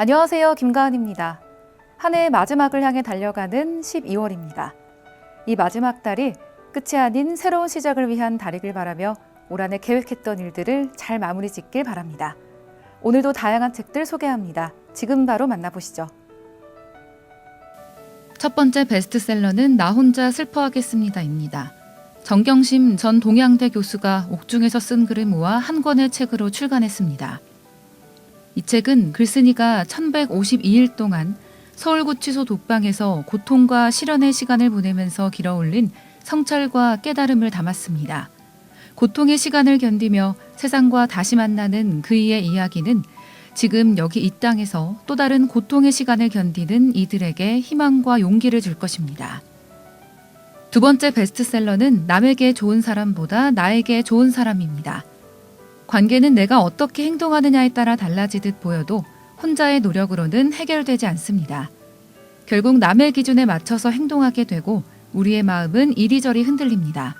안녕하세요. 김가은입니다. 한 해의 마지막을 향해 달려가는 12월입니다. 이 마지막 달이 끝이 아닌 새로운 시작을 위한 달이길 바라며 올 한해 계획했던 일들을 잘 마무리 짓길 바랍니다. 오늘도 다양한 책들 소개합니다. 지금 바로 만나보시죠. 첫 번째 베스트셀러는 나 혼자 슬퍼하겠습니다입니다. 정경심 전 동양대 교수가 옥중에서 쓴 글을 모아 한 권의 책으로 출간했습니다. 이 책은 글쓴이가 1152일 동안 서울구치소 독방에서 고통과 실현의 시간을 보내면서 길어올린 성찰과 깨달음을 담았습니다. 고통의 시간을 견디며 세상과 다시 만나는 그이의 이야기는 지금 여기 이 땅에서 또 다른 고통의 시간을 견디는 이들에게 희망과 용기를 줄 것입니다. 두 번째 베스트셀러는 남에게 좋은 사람보다 나에게 좋은 사람입니다. 관계는 내가 어떻게 행동하느냐에 따라 달라지듯 보여도 혼자의 노력으로는 해결되지 않습니다. 결국 남의 기준에 맞춰서 행동하게 되고 우리의 마음은 이리저리 흔들립니다.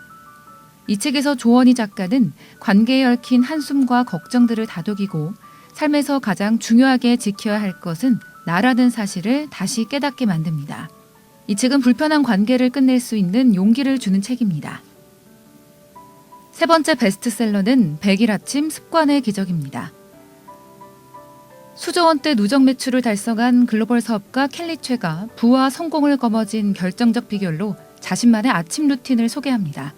이 책에서 조원희 작가는 관계에 얽힌 한숨과 걱정들을 다독이고 삶에서 가장 중요하게 지켜야 할 것은 나라는 사실을 다시 깨닫게 만듭니다. 이 책은 불편한 관계를 끝낼 수 있는 용기를 주는 책입니다. 세 번째 베스트셀러는 100일 아침 습관의 기적입니다. 수조 원대 누적 매출을 달성한 글로벌 사업가 켈리 최가 부와 성공을 거머쥔 결정적 비결로 자신만의 아침 루틴을 소개합니다.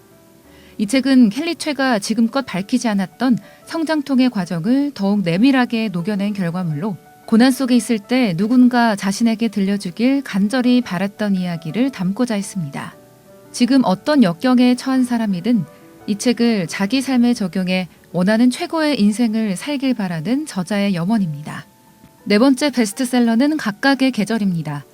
이 책은 켈리 최가 지금껏 밝히지 않았던 성장통의 과정을 더욱 내밀하게 녹여낸 결과물로 고난 속에 있을 때 누군가 자신에게 들려주길 간절히 바랐던 이야기를 담고자 했습니다. 지금 어떤 역경에 처한 사람이든 이 책을 자기 삶에 적용해 원하는 최고의 인생을 살길 바라는 저자의 염원입니다. 네 번째 베스트셀러는 각각의 계절입니다.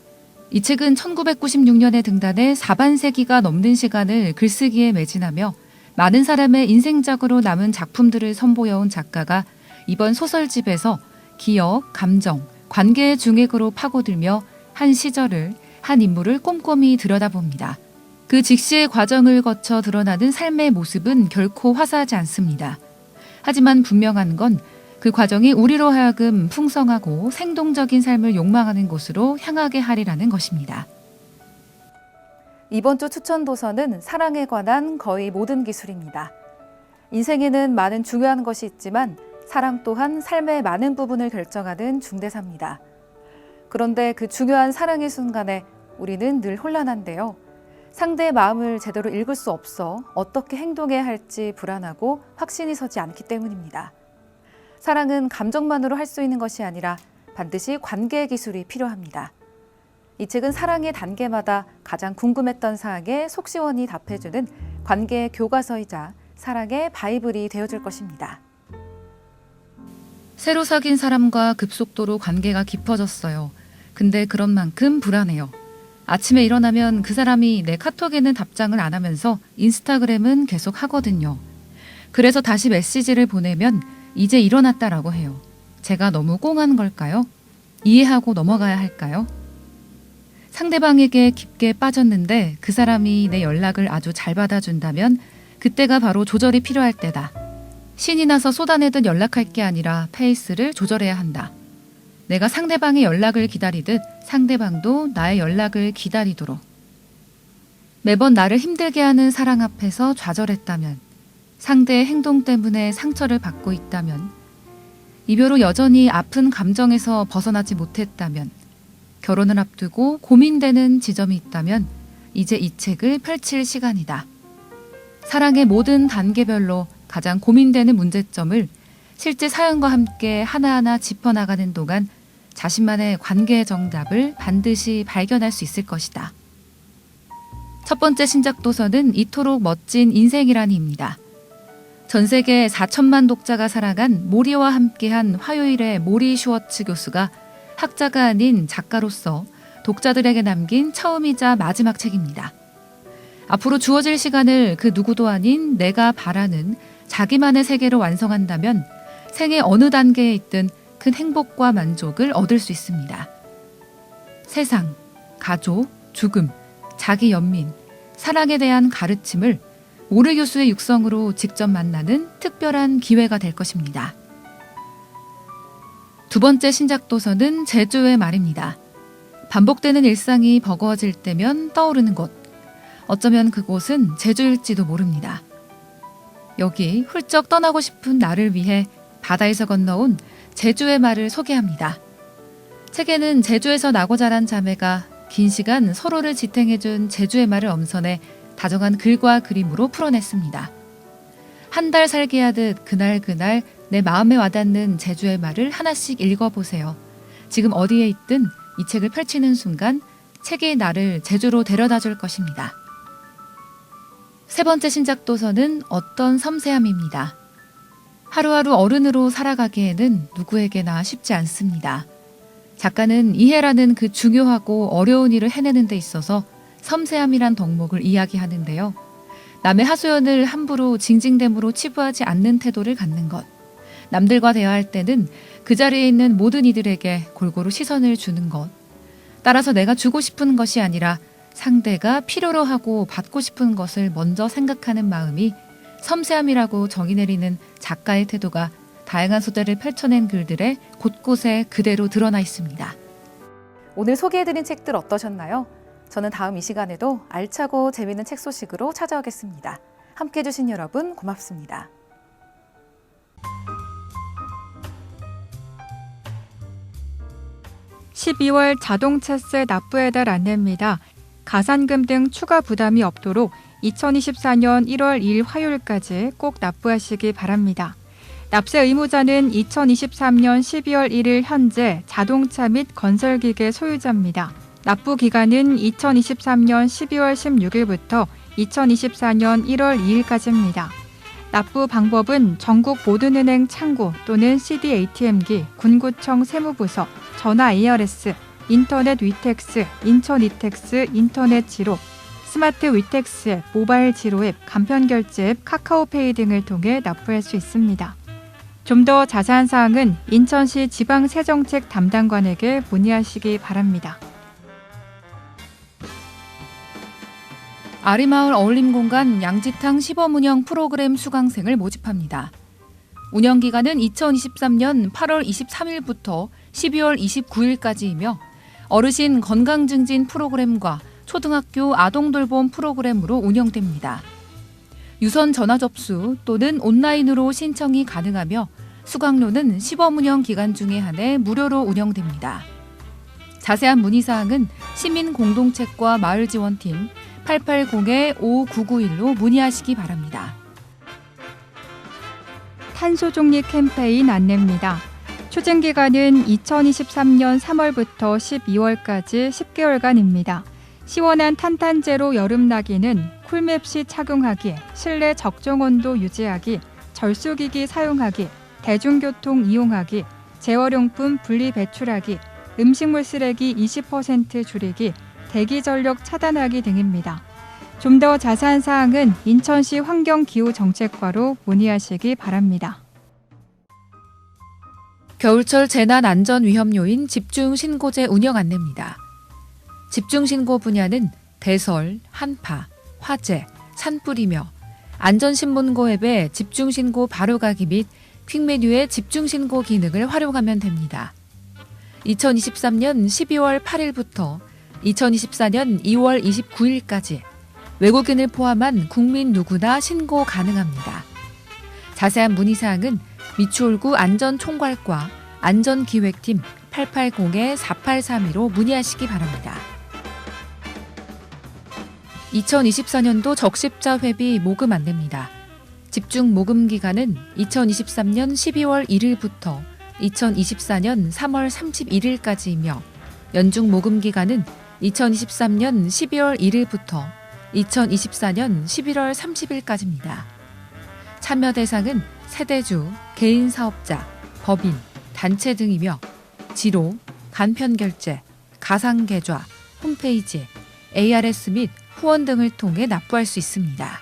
이 책은 1996년에 등단해 4반세기가 넘는 시간을 글쓰기에 매진하며 많은 사람의 인생작으로 남은 작품들을 선보여온 작가가 이번 소설집에서 기억, 감정, 관계의 중액으로 파고들며 한 시절을, 한 인물을 꼼꼼히 들여다봅니다. 그 직시의 과정을 거쳐 드러나는 삶의 모습은 결코 화사하지 않습니다. 하지만 분명한 건 그 과정이 우리로 하여금 풍성하고 생동적인 삶을 욕망하는 곳으로 향하게 하리라는 것입니다. 이번 주 추천 도서는 사랑에 관한 거의 모든 기술입니다. 인생에는 많은 중요한 것이 있지만 사랑 또한 삶의 많은 부분을 결정하는 중대사입니다. 그런데 그 중요한 사랑의 순간에 우리는 늘 혼란한데요. 상대의 마음을 제대로 읽을 수 없어 어떻게 행동해야 할지 불안하고 확신이 서지 않기 때문입니다. 사랑은 감정만으로 할 수 있는 것이 아니라 반드시 관계 기술이 필요합니다. 이 책은 사랑의 단계마다 가장 궁금했던 사항에 속 시원히 답해주는 관계 교과서이자 사랑의 바이블이 되어줄 것입니다. 새로 사귄 사람과 급속도로 관계가 깊어졌어요. 근데 그런 만큼 불안해요. 아침에 일어나면 그 사람이 내 카톡에는 답장을 안 하면서 인스타그램은 계속 하거든요. 그래서 다시 메시지를 보내면 이제 일어났다라고 해요. 제가 너무 꽁한 걸까요? 이해하고 넘어가야 할까요? 상대방에게 깊게 빠졌는데 그 사람이 내 연락을 아주 잘 받아준다면 그때가 바로 조절이 필요할 때다. 신이 나서 쏟아내듯 연락할 게 아니라 페이스를 조절해야 한다. 내가 상대방의 연락을 기다리듯 상대방도 나의 연락을 기다리도록. 매번 나를 힘들게 하는 사랑 앞에서 좌절했다면, 상대의 행동 때문에 상처를 받고 있다면, 이별 후 여전히 아픈 감정에서 벗어나지 못했다면, 결혼을 앞두고 고민되는 지점이 있다면, 이제 이 책을 펼칠 시간이다. 사랑의 모든 단계별로 가장 고민되는 문제점을 실제 사연과 함께 하나하나 짚어나가는 동안 자신만의 관계의 정답을 반드시 발견할 수 있을 것이다. 첫 번째 신작 도서는 이토록 멋진 인생이라니입니다. 전 세계 4천만 독자가 사랑한 모리와 함께한 화요일의 모리 슈워츠 교수가 학자가 아닌 작가로서 독자들에게 남긴 처음이자 마지막 책입니다. 앞으로 주어질 시간을 그 누구도 아닌 내가 바라는 자기만의 세계로 완성한다면 생의 어느 단계에 있든 큰 행복과 만족을 얻을 수 있습니다. 세상, 가족, 죽음, 자기 연민, 사랑에 대한 가르침을 모르 교수의 육성으로 직접 만나는 특별한 기회가 될 것입니다. 두두 번째 신작 도서는 제주의 말입니다. 반복되는 일상이 버거워질 때면 떠오르는 곳. 어쩌면 그곳은 제주일지도 모릅니다. 여기 훌쩍 떠나고 싶은 나를 위해 바다에서 건너온 제주의 말을 소개합니다. 책에는 제주에서 나고 자란 자매가 긴 시간 서로를 지탱해준 제주의 말을 엄선해 다정한 글과 그림으로 풀어냈습니다. 한 달 살게 하듯 그날 그날 내 마음에 와닿는 제주의 말을 하나씩 읽어보세요. 지금 어디에 있든 이 책을 펼치는 순간 책이 나를 제주로 데려다 줄 것입니다. 세 번째 신작 도서는 어떤 섬세함입니다. 하루하루 어른으로 살아가기에는 누구에게나 쉽지 않습니다. 작가는 이해라는 그 중요하고 어려운 일을 해내는 데 있어서 섬세함이란 덕목을 이야기하는데요. 남의 하소연을 함부로 징징댐으로 치부하지 않는 태도를 갖는 것. 남들과 대화할 때는 그 자리에 있는 모든 이들에게 골고루 시선을 주는 것. 따라서 내가 주고 싶은 것이 아니라 상대가 필요로 하고 받고 싶은 것을 먼저 생각하는 마음이 섬세함이라고 정의 내리는 작가의 태도가 다양한 소재를 펼쳐낸 글들에 곳곳에 그대로 드러나 있습니다. 오늘 소개해드린 책들 어떠셨나요? 저는 다음 이 시간에도 알차고 재미있는 책 소식으로 찾아오겠습니다. 함께 해주신 여러분 고맙습니다. (12월) 자동차세 납부의 달 안내입니다. 가산금 등 추가 부담이 없도록 2024년 1월 2일 화요일까지 꼭 납부하시기 바랍니다. 납세 의무자는 2023년 12월 1일 현재 자동차 및 건설기계 소유자입니다. 납부 기간은 2023년 12월 16일부터 2024년 1월 2일까지입니다. 납부 방법은 전국 모든 은행 창구 또는 CD ATM기, 군구청 세무부서, 전화 ARS, 인터넷 위텍스, 인천 위텍스, 인터넷 지로, 스마트 위텍스 앱, 모바일 지로 앱, 간편 결제 앱, 카카오페이 등을 통해 납부할 수 있습니다. 좀 더 자세한 사항은 인천시 지방세정책 담당관에게 문의하시기 바랍니다. 아리마을 어울림공간 양지탕 시범 운영 프로그램 수강생을 모집합니다. 운영 기간은 2023년 8월 23일부터 12월 29일까지이며 어르신 건강 증진 프로그램과 초등학교 아동 돌봄 프로그램으로 운영됩니다. 유선 전화 접수 또는 온라인으로 신청이 가능하며 수강료는 시범 운영 기간 중에 한해 무료로 운영됩니다. 자세한 문의 사항은 시민 공동체과 마을 지원팀 880-5991로 문의하시기 바랍니다. 탄소 중립 캠페인 안내입니다. 추진 기간은 2023년 3월부터 12월까지 10개월간입니다. 시원한 탄탄제로 여름 나기는 쿨맵 시 착용하기, 실내 적정 온도 유지하기, 절수기기 사용하기, 대중교통 이용하기, 재활용품 분리 배출하기, 음식물 쓰레기 20% 줄이기, 대기 전력 차단하기 등입니다. 좀 더 자세한 사항은 인천시 환경기후정책과로 문의하시기 바랍니다. 겨울철 재난 안전 위험 요인 집중 신고제 운영 안내입니다. 집중 신고 분야는 대설, 한파, 화재, 산불이며 안전신문고 앱의 집중 신고 바로가기 및 퀵메뉴의 집중 신고 기능을 활용하면 됩니다. 2023년 12월 8일부터 2024년 2월 29일까지 외국인을 포함한 국민 누구나 신고 가능합니다. 자세한 문의사항은 미추홀구 안전총괄과 안전기획팀 880-4832로 문의하시기 바랍니다. 2024년도 적십자 회비 모금 안내입니다. 집중 모금 기간은 2023년 12월 1일부터 2024년 3월 31일까지이며 연중 모금 기간은 2023년 12월 1일부터 2024년 11월 30일까지입니다. 참여 대상은 세대주, 개인 사업자, 법인, 단체 등이며 지로, 간편 결제, 가상 계좌, 홈페이지, ARS 및 후원 등을 통해 납부할 수 있습니다.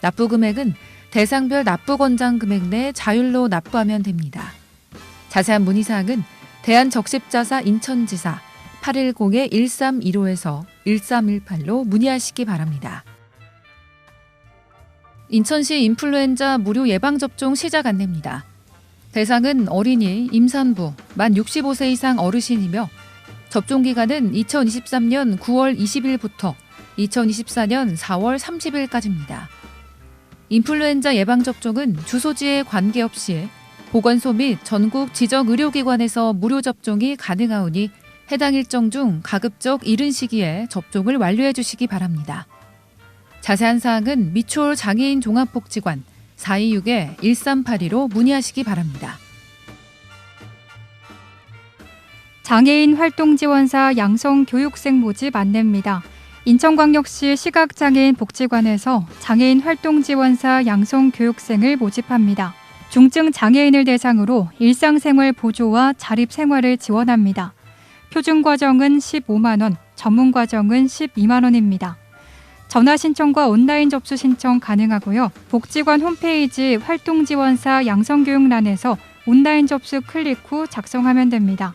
납부 금액은 대상별 납부 권장 금액 내 자율로 납부하면 됩니다. 자세한 문의 사항은 대한적십자사 인천지사 810-1315에서 1318로 문의하시기 바랍니다. 인천시 인플루엔자 무료 예방접종 시작 안내입니다. 대상은 어린이, 임산부, 만 65세 이상 어르신이며 접종 기간은 2023년 9월 20일부터 2024년 4월 30일까지입니다. 인플루엔자 예방접종은 주소지에 관계없이 보건소 및 전국 지적 의료기관에서 무료 접종이 가능하오니 해당 일정 중 가급적 이른 시기에 접종을 완료해 주시기 바랍니다. 자세한 사항은 미추홀 장애인 종합복지관 426-1382로 문의하시기 바랍니다. 장애인 활동 지원사 양성 교육생 모집 안내입니다. 인천광역시 시각장애인 복지관에서 장애인 활동 지원사 양성 교육생을 모집합니다. 중증 장애인을 대상으로 일상생활 보조와 자립 생활을 지원합니다. 표준 과정은 15만 원, 전문 과정은 12만 원입니다. 전화 신청과 온라인 접수 신청 가능하고요. 복지관 홈페이지 활동 지원사 양성 교육란에서 온라인 접수 클릭 후 작성하면 됩니다.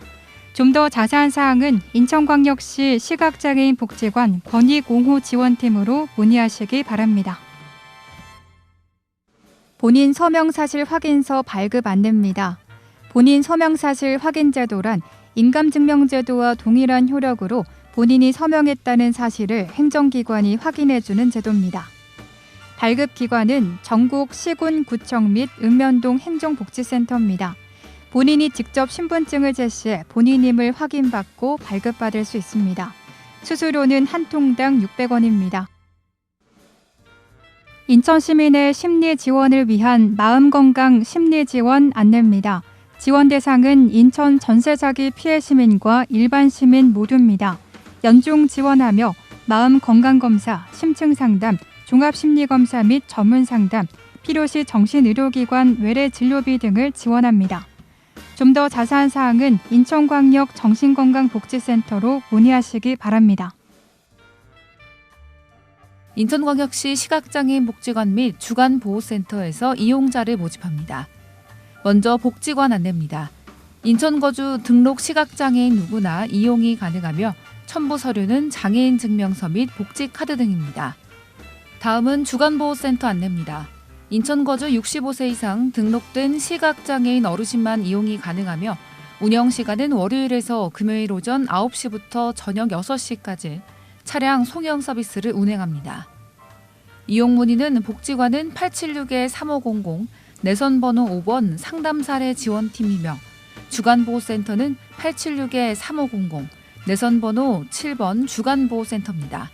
좀 더 자세한 사항은 인천광역시 시각장애인 복지관 권익 옹호 지원팀으로 문의하시기 바랍니다. 본인 서명사실 확인서 발급 안내입니다. 본인 서명사실 확인 제도란 인감증명제도와 동일한 효력으로 본인이 서명했다는 사실을 행정기관이 확인해주는 제도입니다. 발급 기관은 전국 시군 구청 및 읍면동 행정복지센터입니다. 본인이 직접 신분증을 제시해 본인임을 확인받고 발급받을 수 있습니다. 수수료는 한 통당 600원입니다. 인천 시민의 심리 지원을 위한 마음건강 심리 지원 안내입니다. 지원 대상은 인천 전세 사기 피해 시민과 일반 시민 모두입니다. 연중 지원하며 마음 건강 검사, 심층 상담, 종합 심리 검사 및 전문 상담, 필요시 정신의료기관 외래 진료비 등을 지원합니다. 좀 더 자세한 사항은 인천광역 정신건강복지센터로 문의하시기 바랍니다. 인천광역시 시각장애인 복지관 및 주간보호센터에서 이용자를 모집합니다. 먼저 복지관 안내입니다. 인천 거주 등록 시각장애인 누구나 이용이 가능하며 첨부 서류는 장애인 증명서 및 복지 카드 등입니다. 다음은 주간보호센터 안내입니다. 인천 거주 65세 이상 등록된 시각장애인 어르신만 이용이 가능하며 운영 시간은 월요일에서 금요일 오전 9시부터 저녁 6시까지 차량 송영 서비스를 운행합니다. 이용 문의는 복지관은 876-3500 내선 번호 5번 상담 사례 지원팀이며 주간보호센터는 876-3500 내선 번호 7번 주간보호센터입니다.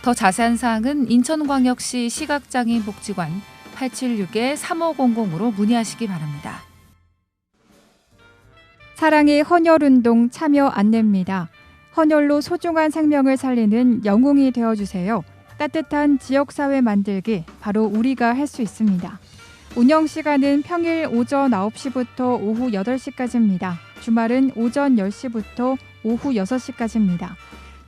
더 자세한 사항은 인천광역시 시각장애인 복지관 876-3500으로 문의하시기 바랍니다. 사랑의 헌혈운동 참여 안내입니다. 헌혈로 소중한 생명을 살리는 영웅이 되어주세요. 따뜻한 지역사회 만들기 바로 우리가 할 수 있습니다. 운영 시간은 평일 오전 9시부터 오후 8시까지입니다. 주말은 오전 10시부터 오후 6시까지입니다.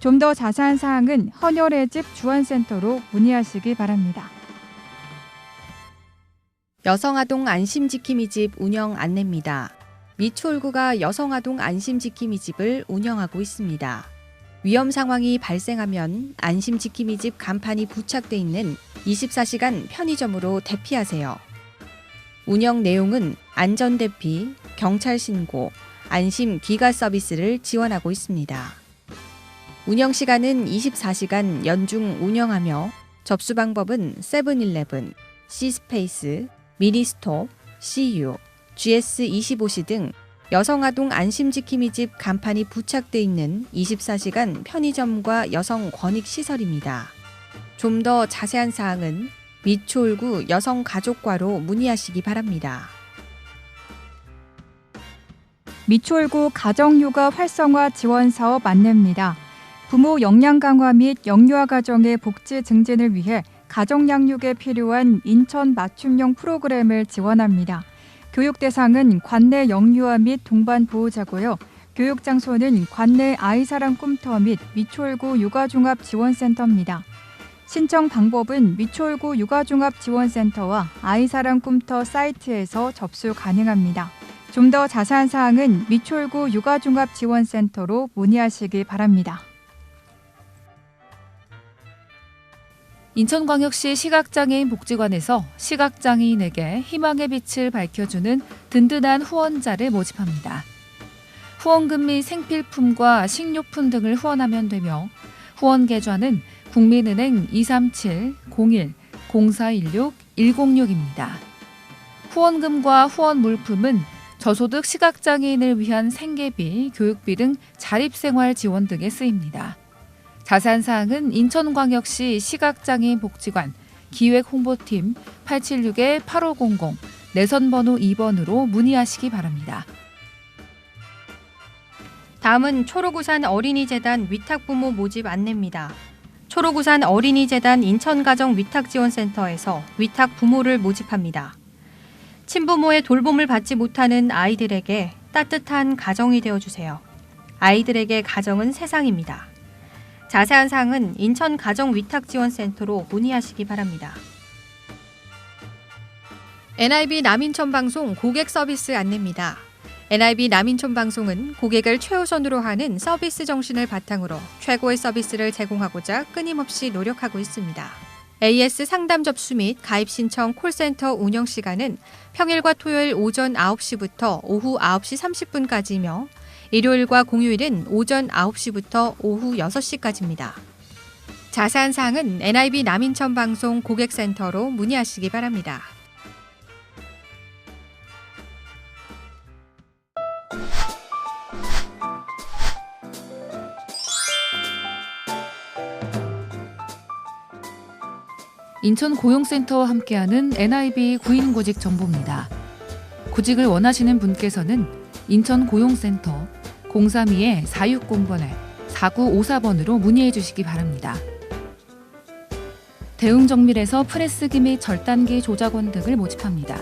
좀 더 자세한 사항은 헌혈의 집 주안센터로 문의하시기 바랍니다. 여성아동 안심지킴이 집 운영 안내입니다. 미추홀구가 여성아동 안심지킴이 집을 운영하고 있습니다. 위험 상황이 발생하면 안심지킴이 집 간판이 부착돼 있는 24시간 편의점으로 대피하세요. 운영 내용은 안전대피, 경찰 신고, 안심 귀가 서비스를 지원하고 있습니다. 운영 시간은 24시간 연중 운영하며 접수 방법은 세븐일레븐, C스페이스, 미니스톱, CU, GS25시 등 여성아동 안심지킴이 집 간판이 부착돼 있는 24시간 편의점과 여성 권익시설입니다. 좀 더 자세한 사항은 미추홀구 여성가족과로 문의하시기 바랍니다. 미추홀구 가정육아 활성화 지원 사업 안내입니다. 부모 역량 강화 및 영유아 가정의 복지 증진을 위해 가정 양육에 필요한 인천 맞춤형 프로그램을 지원합니다. 교육 대상은 관내 영유아 및 동반 보호자고요. 교육 장소는 관내 아이사랑 꿈터 및 미추홀구 육아종합 지원센터입니다. 신청 방법은 미추홀구 육아종합 지원센터와 아이사랑 꿈터 사이트에서 접수 가능합니다. 좀 더 자세한 사항은 미추홀구 육아종합 지원센터로 문의하시기 바랍니다. 인천광역시 시각장애인 복지관에서 시각장애인에게 희망의 빛을 밝혀주는 든든한 후원자를 모집합니다. 후원금 및 생필품과 식료품 등을 후원하면 되며 후원 계좌는 국민은행 237-01-0416-106입니다. 후원금과 후원 물품은 저소득 시각장애인을 위한 생계비, 교육비 등 자립생활 지원 등에 쓰입니다. 자세한 사항은 인천광역시 시각장애인 복지관 기획홍보팀 876-8500 내선번호 2번으로 문의하시기 바랍니다. 다음은 초록우산 어린이재단 위탁부모 모집 안내입니다. 초록우산 어린이재단 인천가정 위탁지원센터에서 위탁 부모를 모집합니다. 친부모의 돌봄을 받지 못하는 아이들에게 따뜻한 가정이 되어주세요. 아이들에게 가정은 세상입니다. 자세한 사항은 인천 가정위탁지원센터로 문의하시기 바랍니다. NIB 남인천 방송 고객 서비스 안내입니다. NIB 남인천 방송은 고객을 최우선으로 하는 서비스 정신을 바탕으로 최고의 서비스를 제공하고자 끊임없이 노력하고 있습니다. AS 상담 접수 및 가입 신청 콜센터 운영 시간은 평일과 토요일 오전 9시부터 오후 9시 30분까지이며 일요일과 공휴일은 오전 9시부터 오후 6시까지입니다. 자세한 사항은 NIB 남인천 방송 고객센터로 문의하시기 바랍니다. 인천 고용센터와 함께하는 NIB 구인 구직 정보입니다. 구직을 원하시는 분께서는 인천 고용센터 032-460번에 4954번으로 문의해 주시기 바랍니다. 대웅정밀에서 프레스기 및 절단기 조작원 등을 모집합니다.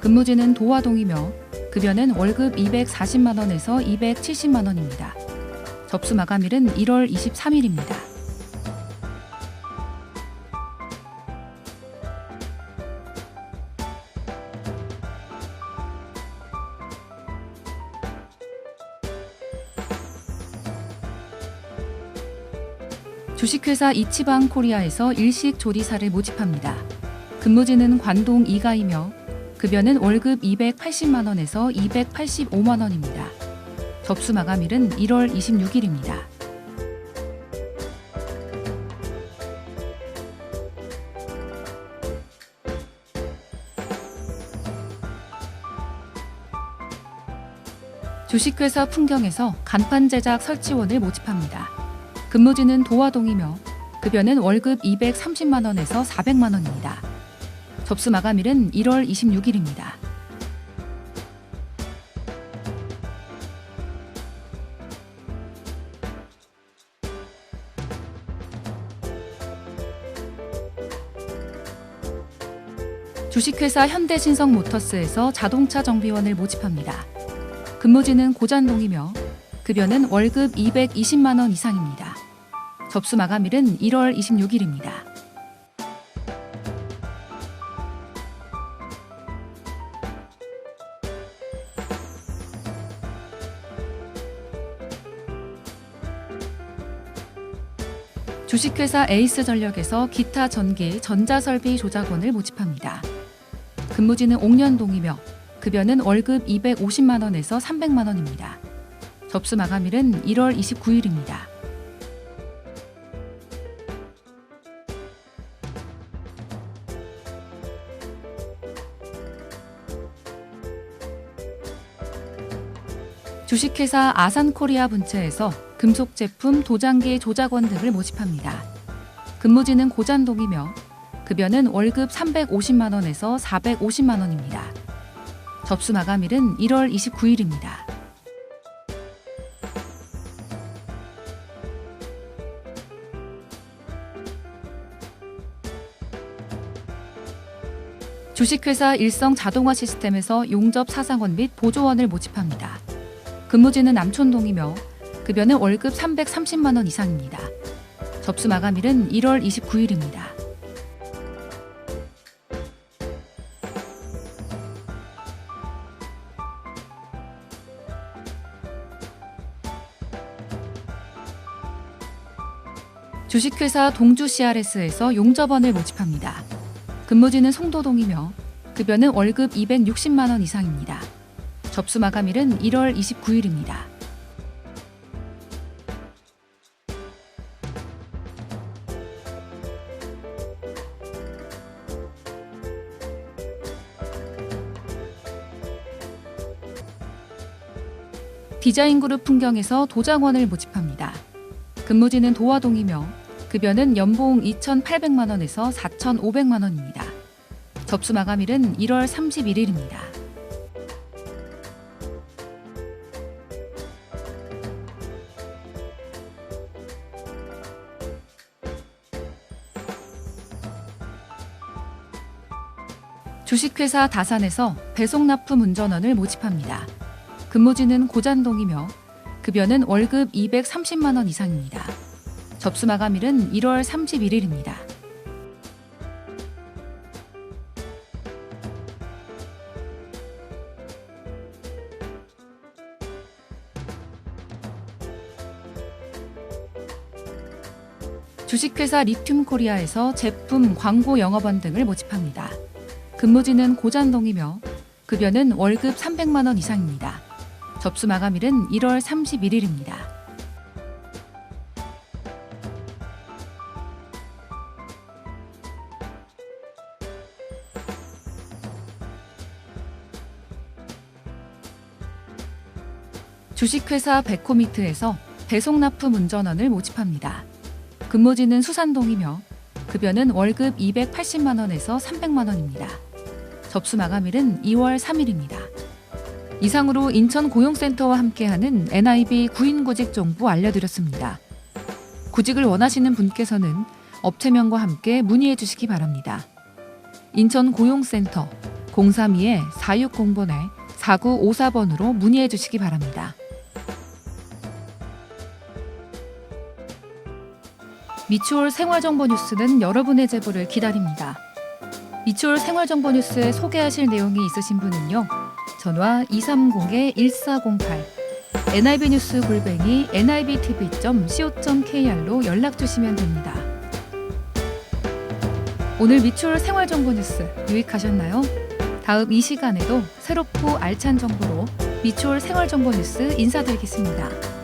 근무지는 도화동이며 급여는 월급 240만 원에서 270만 원입니다. 접수 마감일은 1월 23일입니다. 주식회사 이치방 코리아에서 일식 조리사를 모집합니다. 근무지는 관동 2가이며 급여는 월급 280만 원에서 285만 원입니다. 접수 마감일은 1월 26일입니다. 주식회사 풍경에서 간판 제작 설치원을 모집합니다. 근무지는 도화동이며 급여는 월급 230만 원에서 400만 원입니다. 접수 마감일은 1월 26일입니다. 주식회사 현대신성모터스에서 자동차 정비원을 모집합니다. 근무지는 고잔동이며 급여는 월급 220만 원 이상입니다. 접수 마감일은 1월 26일입니다. 주식회사 에이스 전력에서 기타 전기 전자설비 조작원을 모집합니다. 근무지는 옥년동이며 급여는 월급 250만 원에서 300만 원입니다. 접수 마감일은 1월 29일입니다. 주식회사 아산코리아 분체에서 금속 제품 도장기 조작원 등을 모집합니다. 근무지는 고잔동이며 급여는 월급 350만 원에서 450만 원입니다. 접수 마감일은 1월 29일입니다. 주식회사 일성 자동화 시스템에서 용접 사상원 및 보조원을 모집합니다. 근무지는 남촌동이며 급여는 월급 330만 원 이상입니다. 접수 마감일은 1월 29일입니다. 주식회사 동주 CRS에서 용접원을 모집합니다. 근무지는 송도동이며 급여는 월급 260만 원 이상입니다. 접수 마감일은 1월 29일입니다. 디자인 그룹 풍경에서 도장원을 모집합니다. 근무지는 도화동이며 급여는 연봉 2,800만 원에서 4,500만 원입니다. 접수 마감일은 1월 31일입니다. 주식회사 다산에서 배송납품 운전원을 모집합니다. 근무지는 고잔동이며 급여는 월급 230만 원 이상입니다. 접수 마감일은 1월 31일입니다. 주식회사 리튬 코리아에서 제품 광고 영업원 등을 모집합니다. 근무지는 고잔동이며 급여는 월급 300만 원 이상입니다. 접수 마감일은 1월 31일입니다. 주식회사 베코미트에서 배송 납품 운전원을 모집합니다. 근무지는 수산동이며 급여는 월급 280만 원에서 300만 원입니다. 접수 마감일은 2월 3일입니다. 이상으로 인천 고용센터와 함께하는 NIB 구인구직 정보 알려드렸습니다. 구직을 원하시는 분께서는 업체명과 함께 문의해 주시기 바랍니다. 인천 고용센터 032-4600에 4954번으로 문의해 주시기 바랍니다. 미추홀 생활정보 뉴스는 여러분의 제보를 기다립니다. 미추홀 생활정보 뉴스에 소개하실 내용이 있으신 분은요. 전화 230-1408 nib뉴스 골뱅이 nibtv.co.kr로 연락 주시면 됩니다. 오늘 미추홀 생활정보 뉴스 유익하셨나요? 다음 이 시간에도 새롭고 알찬 정보로 미추홀 생활정보 뉴스 인사드리겠습니다.